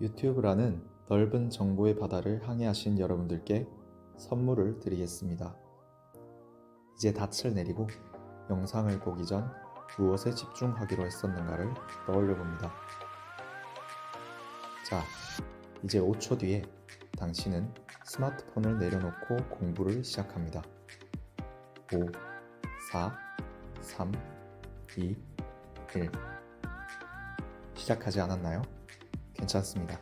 유튜브라는 넓은 정보의 바다를 항해하신 여러분들께 선물을 드리겠습니다. 이제 닻을 내리고 영상을 보기 전 무엇에 집중하기로 했었는가를 떠올려 봅니다. 자, 이제 5초 뒤에 당신은 스마트폰을 내려놓고 공부를 시작합니다. 5, 4, 3, 2, 1. 시작하지 않았나요? 괜찮습니다.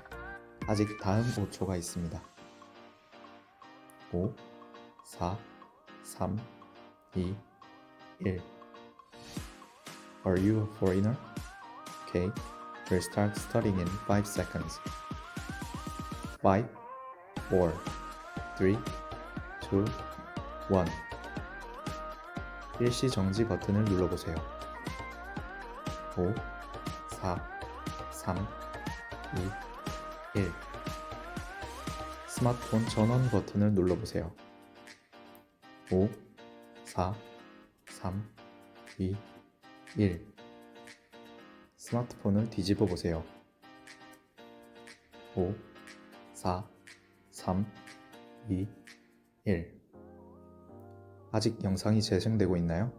아직 다음 5초가 있습니다. 5, 4, 3, 2, 1. Are you a foreigner? Okay, we'll start studying in 5 seconds. 5, 4, 3, 2, 1. 일시 정지 버튼을 눌러보세요. 5, 4, 3, 2, 1. 스마트폰 전원 버튼을 눌러보세요. 5, 4, 3, 2, 1. 스마트폰을 뒤집어 보세요. 5, 4, 3, 2, 1. 아직 영상이 재생되고 있나요?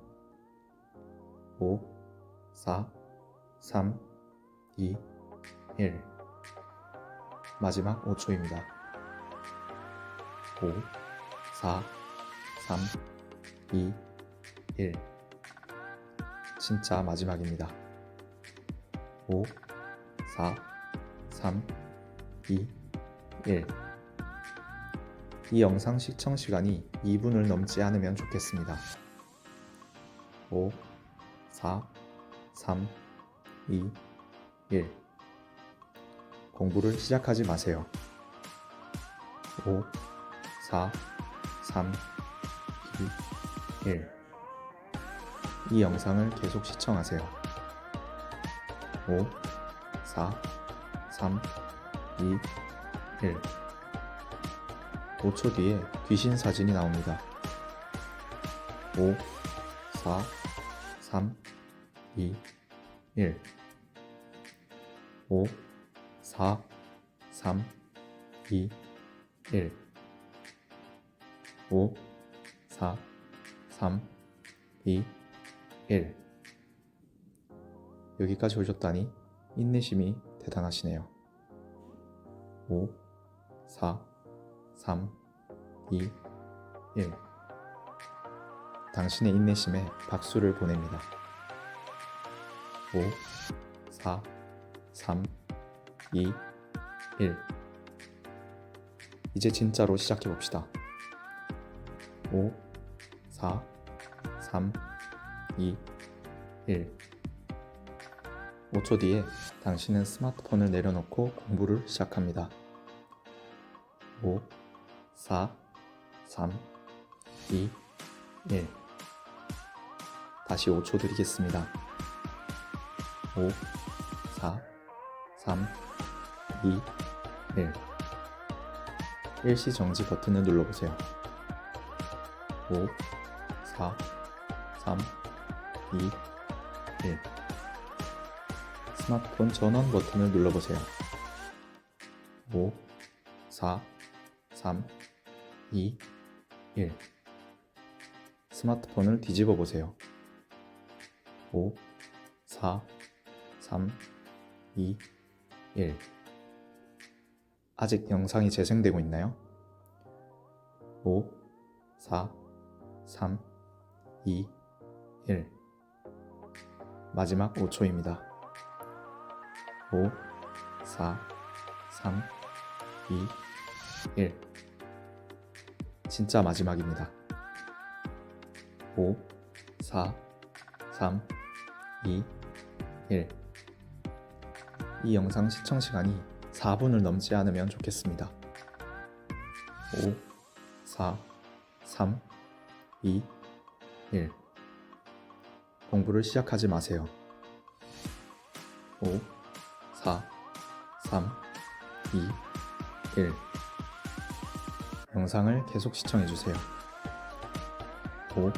5, 4, 3, 2, 1. 마지막 5초입니다. 5, 4, 3, 2, 1. 진짜 마지막입니다. 5, 4, 3, 2, 1. 이 영상 시청 시간이 2분을 넘지 않으면 좋겠습니다. 5, 4, 3, 2, 1. 공부를 시작하지 마세요. 5, 4, 3, 2, 1. 이 영상을 계속 시청하세요. 5, 4, 3, 2, 1. 5초 뒤에 귀신 사진이 나옵니다. 5, 4, 3, 2, 1. 5, 4, 3, 2, 1. 5, 4, 3, 2, 1. 여기까지 오셨다니 인내심이 대단하시네요. 5, 4, 3, 2, 1. 당신의 인내심에 박수를 보냅니다. 5, 4, 3, 2, 1. 이제 진짜로 시작해 봅시다. 5, 4, 3, 2, 1. 5초 뒤에 당신은 스마트폰을 내려놓고 공부를 시작합니다. 5, 4, 3, 2, 1. 다시 5초 드리겠습니다. 5, 4, 3, 2, 1. 일시 정지 버튼을 눌러보세요. 5, 4, 3, 2, 1. 스마트폰 전원 버튼을 눌러보세요. 5, 4, 3, 2, 1. 스마트폰을 뒤집어 보세요. 5, 4, 3, 2, 1. 아직 영상이 재생되고 있나요? 5, 4, 3, 2, 1. 마지막 5초입니다. 5, 4, 3, 2, 1. 진짜 마지막입니다. 5, 4, 3, 2, 1. 이 영상 시청 시간이 4분을 넘지 않으면 좋겠습니다. 5, 4, 3, 2, 1. 공부를 시작하지 마세요. 5, 4, 3, 2, 1. 영상을 계속 시청해주세요. 5,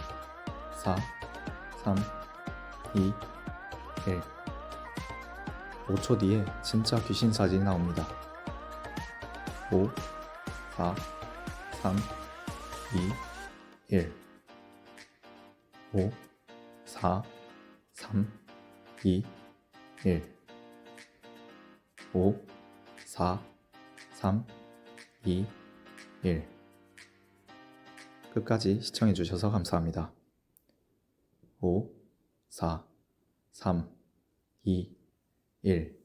4, 3, 2, 1. 5초 뒤에 진짜 귀신 사진이 나옵니다. 5, 4, 3, 2, 1. 5, 4, 3, 2, 1. 5, 4, 3, 2, 1. 끝까지 시청해주셔서 감사합니다. 5, 4, 3, 2, 1.